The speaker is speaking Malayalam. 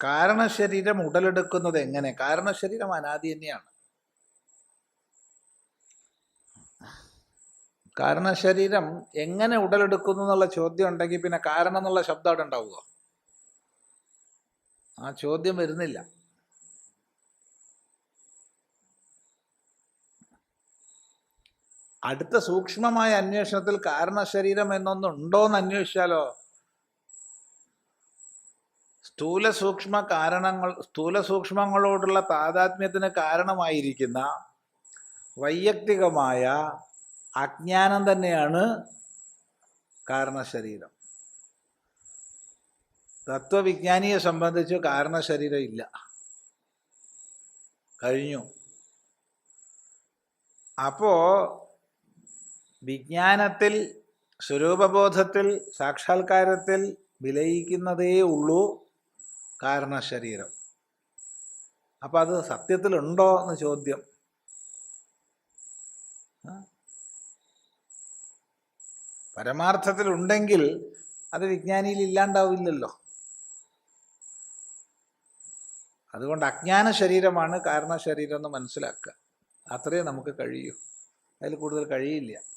കാരണശരീരം ഉടലെടുക്കുന്നത് എങ്ങനെ? കാരണശരീരം അനാദി തന്നെയാണ്. കാരണശരീരം എങ്ങനെ ഉടലെടുക്കുന്നു എന്നുള്ള ചോദ്യം ഉണ്ടെങ്കിൽ പിന്നെ കാരണം എന്നുള്ള ശബ്ദം അവിടെ ഉണ്ടാവുക ആ ചോദ്യം വരുന്നില്ല. അടുത്ത സൂക്ഷ്മമായ അന്വേഷണത്തിൽ കാരണശരീരം എന്നൊന്നുണ്ടോ എന്ന് അന്വേഷിച്ചാലോ? സ്ഥൂല സൂക്ഷ്മ കാരണങ്ങൾ സ്ഥൂല സൂക്ഷ്മങ്ങളോടുള്ള താതാത്മ്യത്തിന് കാരണമായിരിക്കുന്ന വൈയക്തികമായ അജ്ഞാനം തന്നെയാണ് കാരണശരീരം. തത്വവിജ്ഞാനിയെ സംബന്ധിച്ച് കാരണശരീരം ഇല്ല. കഴിഞ്ഞു. അപ്പോ വിജ്ഞാനത്തിൽ സ്വരൂപബോധത്തിൽ സാക്ഷാത്കാരത്തിൽ വിലയിക്കുന്നതേ ഉള്ളൂ. കാരണശരീരം. അപ്പം അത് സത്യത്തിലുണ്ടോ എന്ന് ചോദ്യം. പരമാർത്ഥത്തിലുണ്ടെങ്കിൽ അത് വിജ്ഞാനിയിൽ ഇല്ലാണ്ടാവില്ലല്ലോ. അതുകൊണ്ട് അജ്ഞാന ശരീരമാണ് കാരണ ശരീരം എന്ന് മനസ്സിലാക്കുക. അത്രയേ നമുക്ക് കഴിയൂ. അതിൽ കൂടുതൽ കഴിയില്ല.